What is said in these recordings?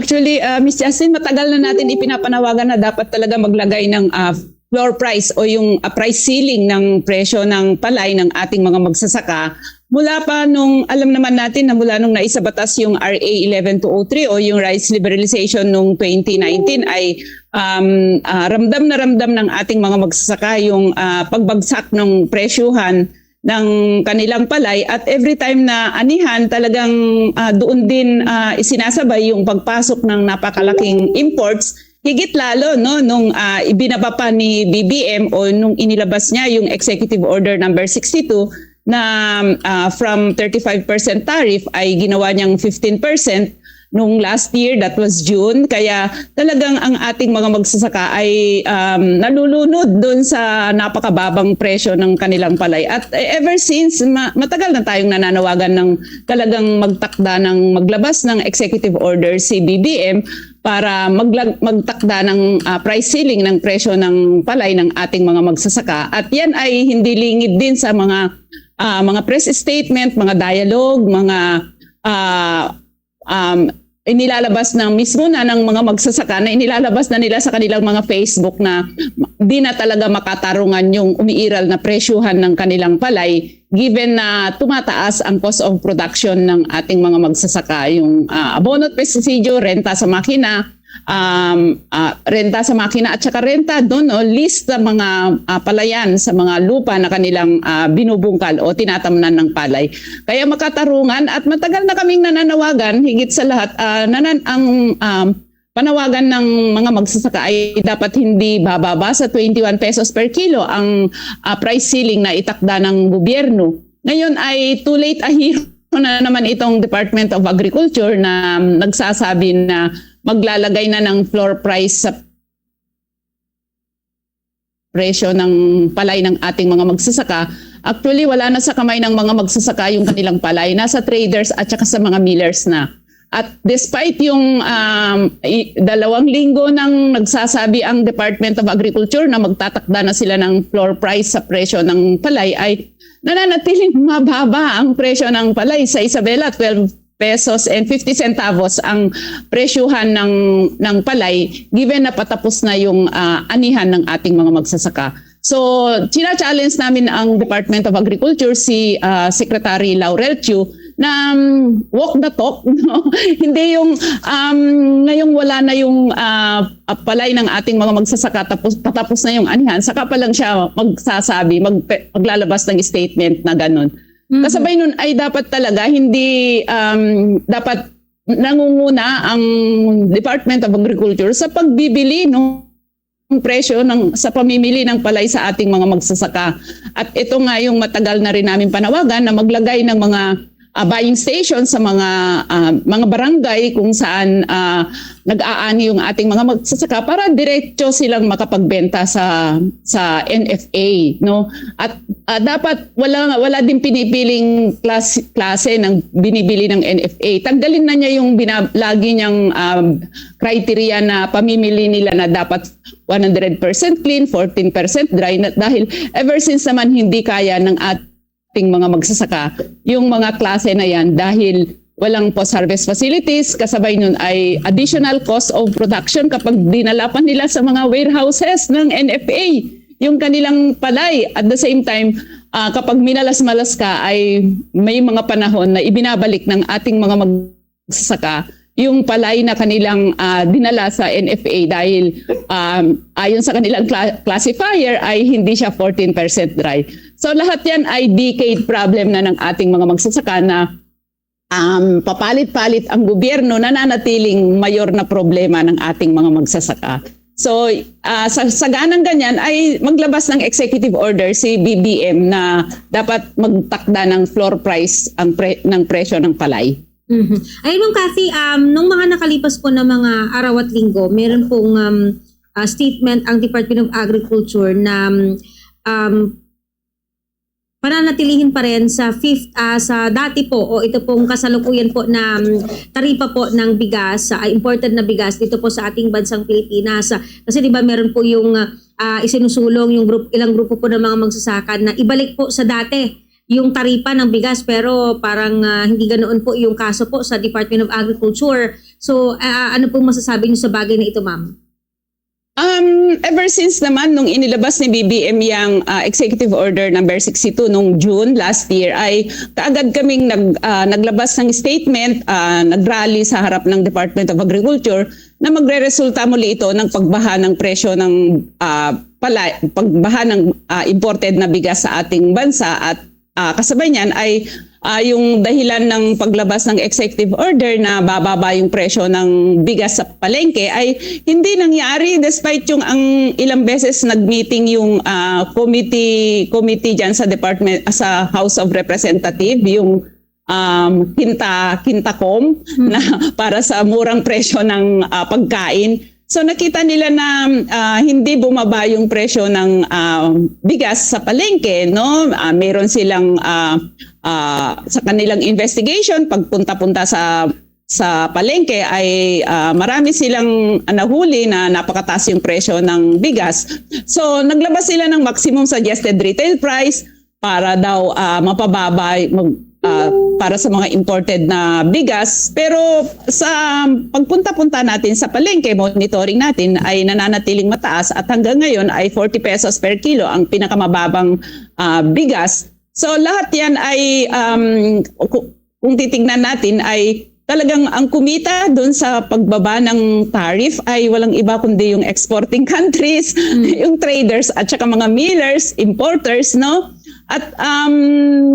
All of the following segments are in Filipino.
Actually, uh, Ms. Justin, matagal na natin ipinapanawagan na dapat talaga maglagay ng uh, floor price o yung uh, price ceiling ng presyo ng palay ng ating mga magsasaka mula pa nung alam naman natin na mula nung naisabatas yung RA 11203 o yung rice liberalization nung 2019 ay um, uh, ramdam na ramdam ng ating mga magsasaka yung uh, pagbagsak ng presyuhan ng kanilang palay at every time na anihan talagang uh, doon din uh, isinasabay yung pagpasok ng napakalaking imports. Higit lalo no nung uh, ibinaba pa ni BBM o nung inilabas niya yung executive order number 62 na uh, from 35% tariff ay ginawa niyang 15% nung last year, that was June. Kaya talagang ang ating mga magsasaka ay um, nalulunod doon sa napakababang presyo ng kanilang palay. At eh, ever since, ma- matagal na tayong nananawagan ng talagang magtakda ng maglabas ng executive order si BBM para maglag- magtakda ng uh, price ceiling ng presyo ng palay ng ating mga magsasaka. At yan ay hindi lingid din sa mga uh, mga press statement, mga dialogue, mga uh, um, inilalabas ng mismo na ng mga magsasaka na inilalabas na nila sa kanilang mga Facebook na di na talaga makatarungan yung umiiral na presyuhan ng kanilang palay given na tumataas ang cost of production ng ating mga magsasaka. Yung uh, abono at pesticide, renta sa makina, um, uh, renta sa makina at saka renta doon no, list sa mga uh, palayan sa mga lupa na kanilang uh, binubungkal o tinatamnan ng palay. Kaya makatarungan at matagal na kaming nananawagan higit sa lahat uh, nanan ang um, panawagan ng mga magsasaka ay dapat hindi bababa sa 21 pesos per kilo ang uh, price ceiling na itakda ng gobyerno. Ngayon ay too late a hero na naman itong Department of Agriculture na um, nagsasabi na maglalagay na ng floor price sa presyo ng palay ng ating mga magsasaka. Actually, wala na sa kamay ng mga magsasaka yung kanilang palay. Nasa traders at saka sa mga millers na. At despite yung um, dalawang linggo nang nagsasabi ang Department of Agriculture na magtatakda na sila ng floor price sa presyo ng palay ay nananatiling mababa ang presyo ng palay sa Isabela 12 pesos and 50 centavos ang presyuhan ng ng palay given na patapos na yung uh, anihan ng ating mga magsasaka. So, china-challenge namin ang Department of Agriculture si uh, Secretary Laurel Chu na um, walk the talk, no? hindi yung um, ngayong wala na yung uh, palay ng ating mga magsasaka tapos patapos na yung anihan, saka pa lang siya magsasabi, mag, maglalabas ng statement na ganun. Mm-hmm. Kasabay nun ay dapat talaga hindi um, dapat nangunguna ang Department of Agriculture sa pagbibili ng presyo ng sa pamimili ng palay sa ating mga magsasaka. At ito nga yung matagal na rin namin panawagan na maglagay ng mga uh, buying station sa mga uh, mga barangay kung saan uh, nag-aani yung ating mga magsasaka para diretso silang makapagbenta sa sa NFA no? At uh, dapat wala wala din pinipiling klase, klase ng binibili ng NFA tanggalin na niya yung binab, lagi niyang um, criteria na pamimili nila na dapat 100% clean 14% dry na, dahil ever since naman hindi kaya ng at ating mga magsasaka yung mga klase na yan dahil walang post-harvest facilities, kasabay nun ay additional cost of production kapag dinala pa nila sa mga warehouses ng NFA yung kanilang palay. At the same time, uh, kapag minalas-malas ka ay may mga panahon na ibinabalik ng ating mga magsasaka yung palay na kanilang uh, dinala sa NFA dahil um, ayon sa kanilang cl- classifier ay hindi siya 14% dry. So lahat yan ay decade problem na ng ating mga magsasaka na um, papalit-palit ang gobyerno nananatiling mayor na problema ng ating mga magsasaka. So uh, sa, sa ganang ganyan ay maglabas ng executive order si BBM na dapat magtakda ng floor price ang pre, ng presyo ng palay. Mm-hmm. Ayun Ma'am Cathy, um, nung mga nakalipas po na mga araw at linggo, meron pong um, uh, statement ang Department of Agriculture na um, pananatilihin pa rin sa fifth uh, sa dati po o ito pong kasalukuyan po na um, taripa po ng bigas, uh, imported na bigas dito po sa ating bansang Pilipinas. Uh, kasi 'di ba meron po yung uh, isinusulong yung group ilang grupo po ng mga magsasaka na ibalik po sa dati yung taripa ng bigas pero parang uh, hindi ganoon po yung kaso po sa Department of Agriculture. So, ah, ano pong masasabi niyo sa bagay na ito, ma'am? Um, ever since naman nung inilabas ni BBM yung uh, executive order number 62 nung June last year ay kaagad kaming nag, uh, naglabas ng statement, uh, nagrally sa harap ng Department of Agriculture na magre-resulta muli ito ng pagbaha ng presyo ng uh, pala, pagbaha ng uh, imported na bigas sa ating bansa at uh, kasabay niyan ay ah, yung dahilan ng paglabas ng executive order na bababa yung presyo ng bigas sa palengke ay hindi nangyari despite yung ang ilang beses nag-meeting yung ah, committee committee diyan sa department sa House of Representative yung um, kinta kintacom na para sa murang presyo ng ah, pagkain So nakita nila na ah, hindi bumaba yung presyo ng ah, bigas sa palengke, no? Ah, meron silang ah, ah, sa kanilang investigation pagpunta-punta sa sa palengke ay ah, marami silang nahuli na napakataas yung presyo ng bigas. So naglabas sila ng maximum suggested retail price para daw ah, mapababa mag, ah, para sa mga imported na bigas. Pero sa pagpunta-punta natin sa palengke, monitoring natin ay nananatiling mataas at hanggang ngayon ay 40 pesos per kilo ang pinakamababang ah, bigas. So lahat yan ay um, ku- kung titingnan natin ay talagang ang kumita doon sa pagbaba ng tariff ay walang iba kundi yung exporting countries, yung traders at saka mga millers, importers, no? At um,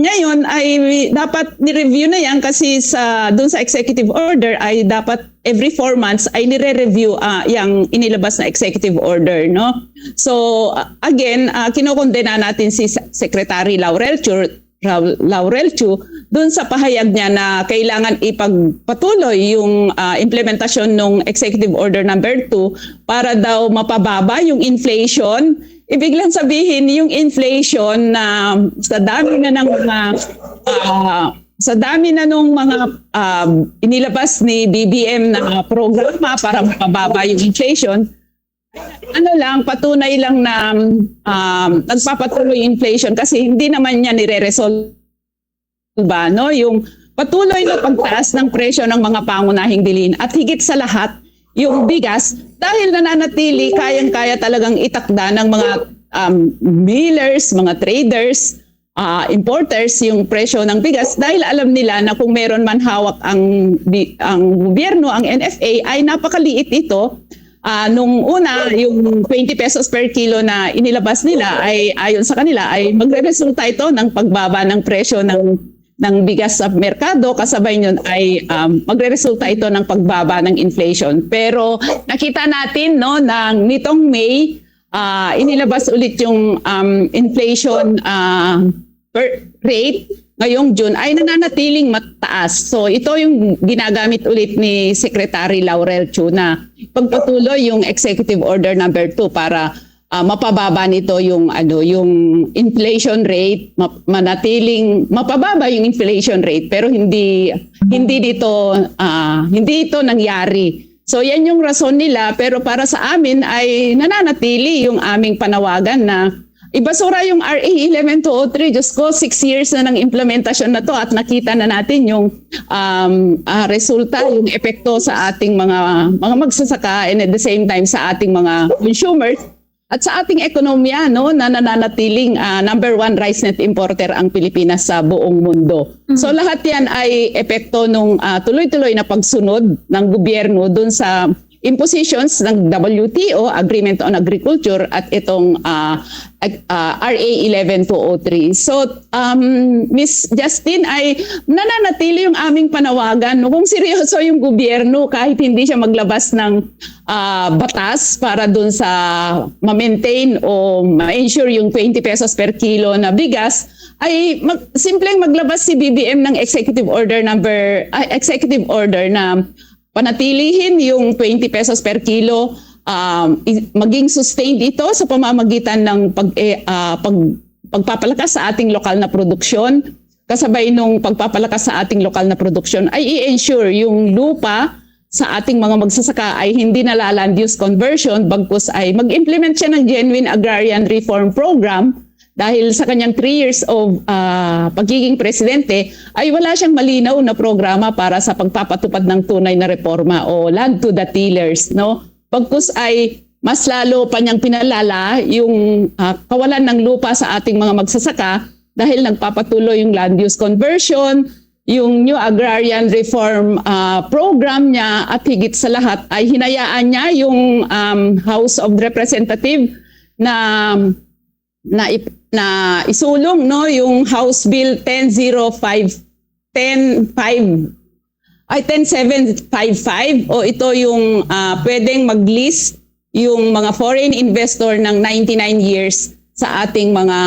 ngayon ay dapat ni-review na yan kasi sa doon sa executive order ay dapat every four months ay nire-review ah, yung inilabas na executive order, no? So again, uh, kinokondena natin si Se- Secretary Laurel Chur Laurel Chu doon sa pahayag niya na kailangan ipagpatuloy yung ah, implementasyon ng Executive Order number 2 para daw mapababa yung inflation. Ibig lang sabihin yung inflation na sa dami na ng mga ah, sa dami na nung mga ah, inilabas ni BBM na programa para mapababa yung inflation, ano lang, patunay lang na um, nagpapatuloy yung inflation kasi hindi naman niya nire-resolve no? Yung patuloy na pagtaas ng presyo ng mga pangunahing bilhin at higit sa lahat, yung bigas dahil nananatili kayang-kaya talagang itakda ng mga um, millers, mga traders, ah, importers yung presyo ng bigas dahil alam nila na kung meron man hawak ang ang gobyerno, ang NFA ay napakaliit ito. Ah, nung una, yung 20 pesos per kilo na inilabas nila ay ayon sa kanila ay magre-resulta ito ng pagbaba ng presyo ng ng bigas sa merkado kasabay nun ay um, magre-resulta ito ng pagbaba ng inflation. Pero nakita natin no nang nitong May ah, inilabas ulit yung um, inflation per rate ngayong June ay nananatiling mataas. So ito yung ginagamit ulit ni Secretary Laurel Chu na pagpatuloy yung executive order number 2 para ah, mapababa nito yung ano yung inflation rate ma- manatiling mapababa yung inflation rate pero hindi hindi dito ah, hindi ito nangyari. So yan yung rason nila pero para sa amin ay nananatili yung aming panawagan na Ibasura yung RA 11203. Diyos ko, six years na ng implementasyon na to at nakita na natin yung um, ah, resulta, yung epekto sa ating mga mga magsasaka and at the same time sa ating mga consumers at sa ating ekonomiya no na nananatiling ah, number one rice net importer ang Pilipinas sa buong mundo. So lahat yan ay epekto nung ah, tuloy-tuloy na pagsunod ng gobyerno dun sa impositions ng WTO, Agreement on Agriculture, at itong ag- ah, RA 11203. So, um, Miss Justin, ay nananatili yung aming panawagan. No? Kung seryoso yung gobyerno, kahit hindi siya maglabas ng ah, batas para dun sa ma-maintain o ma-ensure yung 20 pesos per kilo na bigas, ay mag, simpleng maglabas si BBM ng executive order number ah, executive order na panatilihin yung 20 pesos per kilo um, maging sustained ito sa pamamagitan ng pag, eh, ah, pag pagpapalakas sa ating lokal na produksyon. Kasabay nung pagpapalakas sa ating lokal na produksyon ay i-ensure yung lupa sa ating mga magsasaka ay hindi nalaland use conversion bagkus ay mag-implement siya ng genuine agrarian reform program dahil sa kanyang three years of ah, pagiging presidente ay wala siyang malinaw na programa para sa pagpapatupad ng tunay na reforma o land to the tillers no? Pagkus ay mas lalo pa niyang pinalala yung ah, kawalan ng lupa sa ating mga magsasaka dahil nagpapatuloy yung land use conversion yung new agrarian reform ah, program niya at higit sa lahat ay hinayaan niya yung um, House of Representative na na na isulong no yung House Bill 10055 105 ay 10755 o ito yung ah, pwedeng mag-list yung mga foreign investor ng 99 years sa ating mga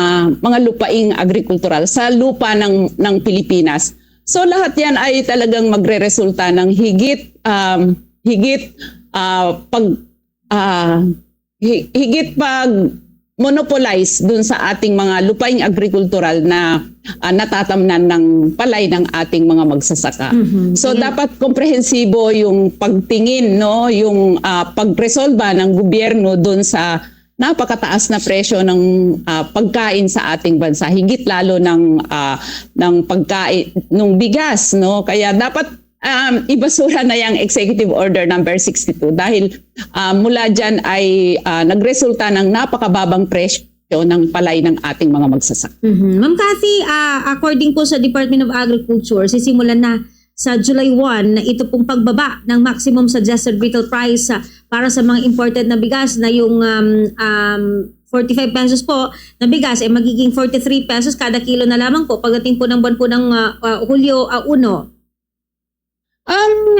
mga lupaing agrikultural sa lupa ng ng Pilipinas. So lahat 'yan ay talagang magreresulta ng higit um, higit ah, pag hi- higit pag monopolize dun sa ating mga lupaing agrikultural na ah, natatamnan ng palay ng ating mga magsasaka. Mhm. So dapat komprehensibo yung pagtingin no, yung ah, pagresolba ng gobyerno doon sa napakataas na presyo ng ah, pagkain sa ating bansa, higit lalo ng ah, ng pagkain ng bigas no. Kaya dapat um, ibasura na yung executive order number 62 dahil ah, mula diyan ay ah, nagresulta ng napakababang presyo ng palay ng ating mga magsasaka. Mhm. Ma'am Cathy, ah, according po sa Department of Agriculture, sisimulan na sa July 1 na ito pong pagbaba ng maximum suggested retail price ah, para sa mga imported na bigas na yung um, um, 45 pesos po na bigas ay magiging 43 pesos kada kilo na lamang po pagdating po ng buwan po ng ah, ah, Hulyo ah, 1. Um,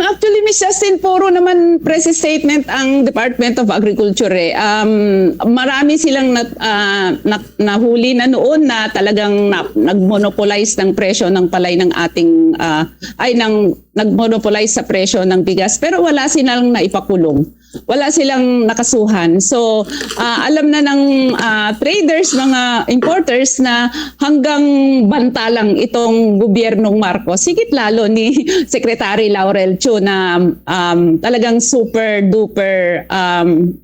actually, Miss Justin, puro naman press statement ang Department of Agriculture. Eh. Um, marami silang na, ah, na- nahuli na noon na talagang na, nagmonopolize ng presyo ng palay ng ating, ah, ay ng, nagmonopolize sa presyo ng bigas. Pero wala silang naipakulong. Wala silang nakasuhan. So, ah, alam na ng ah, traders, mga importers na hanggang banta lang itong gobyernong Marcos. Higit lalo ni Secretary Laurel Chu na um, talagang super duper um,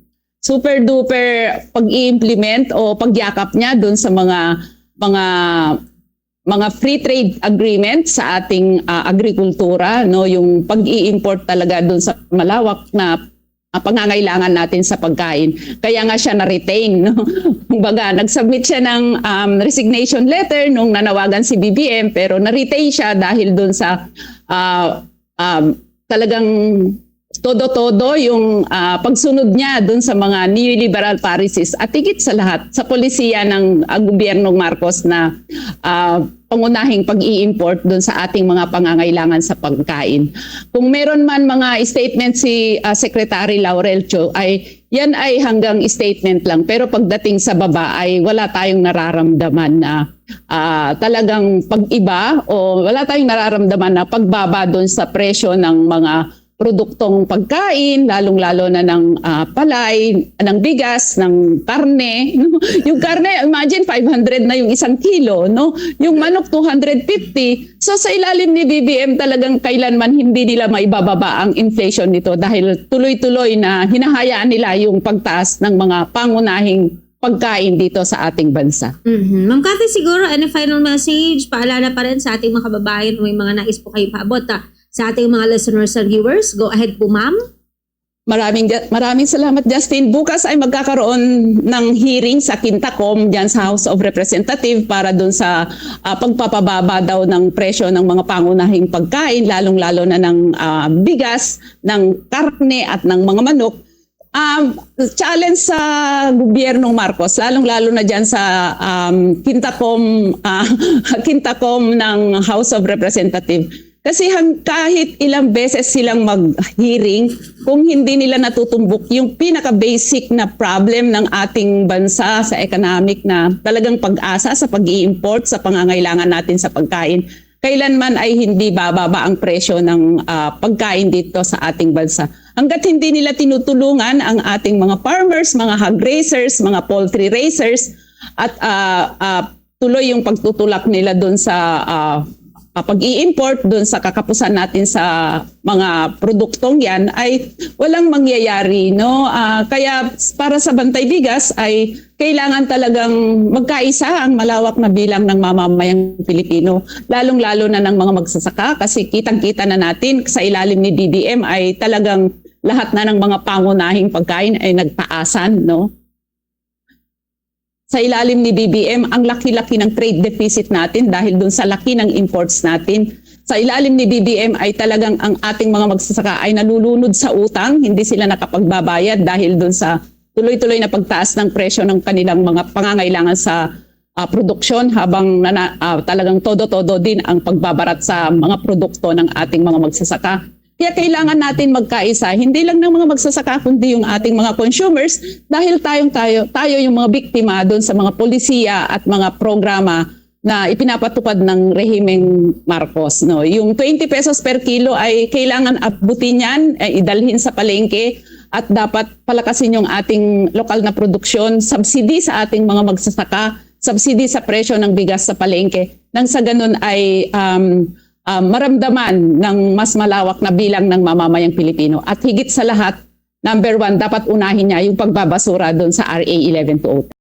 super duper pag-i-implement o pagyakap niya doon sa mga mga mga free trade agreement sa ating ah, agrikultura no yung pag-i-import talaga doon sa malawak na ah, pangangailangan natin sa pagkain. Kaya nga siya na-retain. No? Kumbaga, nag-submit siya ng um, resignation letter nung nanawagan si BBM pero na-retain siya dahil doon sa ah, um, talagang todo-todo yung ah, pagsunod niya doon sa mga neoliberal policies at higit sa lahat sa polisiya ng ah, gobyernong Marcos na ah, pangunahing pag-i-import doon sa ating mga pangangailangan sa pagkain. Kung meron man mga statement si ah, Secretary Laurel Cho ay yan ay hanggang statement lang pero pagdating sa baba ay wala tayong nararamdaman na ah, talagang pag-iba o wala tayong nararamdaman na pagbaba doon sa presyo ng mga produktong pagkain, lalong-lalo na ng ah, palay, ng bigas, ng karne. yung karne, imagine 500 na yung isang kilo, no? Yung manok 250. So sa ilalim ni BBM talagang kailanman hindi nila maibababa ang inflation nito dahil tuloy-tuloy na hinahayaan nila yung pagtaas ng mga pangunahing pagkain dito sa ating bansa. Mhm. Ma'am Cathy, siguro any final message, paalala pa rin sa ating mga kababayan may mga nais po kayong paabot ah, sa ating mga listeners and viewers. Go ahead po, ma'am. Maraming maraming salamat Justin. Bukas ay magkakaroon ng hearing sa Quintacom diyan sa House of Representative para doon sa ah, pagpapababa daw ng presyo ng mga pangunahing pagkain lalong-lalo na ng ah, bigas, ng karne at ng mga manok. Um, challenge sa gobyernong Marcos, lalong-lalo na diyan sa um, Quintacom ah, Quintacom ng House of Representative. Kasi kahit ilang beses silang mag-hearing, kung hindi nila natutumbok yung pinaka-basic na problem ng ating bansa sa economic na talagang pag-asa sa pag import sa pangangailangan natin sa pagkain, kailanman ay hindi bababa ang presyo ng ah, pagkain dito sa ating bansa. Hanggat hindi nila tinutulungan ang ating mga farmers, mga hog raisers, mga poultry raisers, at ah, ah, tuloy yung pagtutulak nila doon sa ah, ah, pag-i-import doon sa kakapusan natin sa mga produktong yan ay walang mangyayari no? Ah, kaya para sa bantay bigas ay kailangan talagang magkaisa ang malawak na bilang ng mamamayang Pilipino. Lalong-lalo na ng mga magsasaka kasi kitang-kita na natin sa ilalim ni DDM ay talagang lahat na ng mga pangunahing pagkain ay nagtaasan no sa ilalim ni BBM, ang laki-laki ng trade deficit natin dahil dun sa laki ng imports natin. Sa ilalim ni BBM ay talagang ang ating mga magsasaka ay nalulunod sa utang, hindi sila nakapagbabayad dahil dun sa tuloy-tuloy na pagtaas ng presyo ng kanilang mga pangangailangan sa ah, produksyon habang ah, talagang todo-todo din ang pagbabarat sa mga produkto ng ating mga magsasaka. Kaya kailangan natin magkaisa, hindi lang ng mga magsasaka kundi yung ating mga consumers dahil tayong tayo, tayo yung mga biktima doon sa mga polisiya at mga programa na ipinapatupad ng rehimeng Marcos. No? Yung 20 pesos per kilo ay kailangan abutin yan, eh, idalhin sa palengke at dapat palakasin yung ating lokal na produksyon, subsidy sa ating mga magsasaka, subsidy sa presyo ng bigas sa palengke. Nang sa ganun ay um, um, maramdaman ng mas malawak na bilang ng mamamayang Pilipino. At higit sa lahat, number one, dapat unahin niya yung pagbabasura doon sa RA 1128.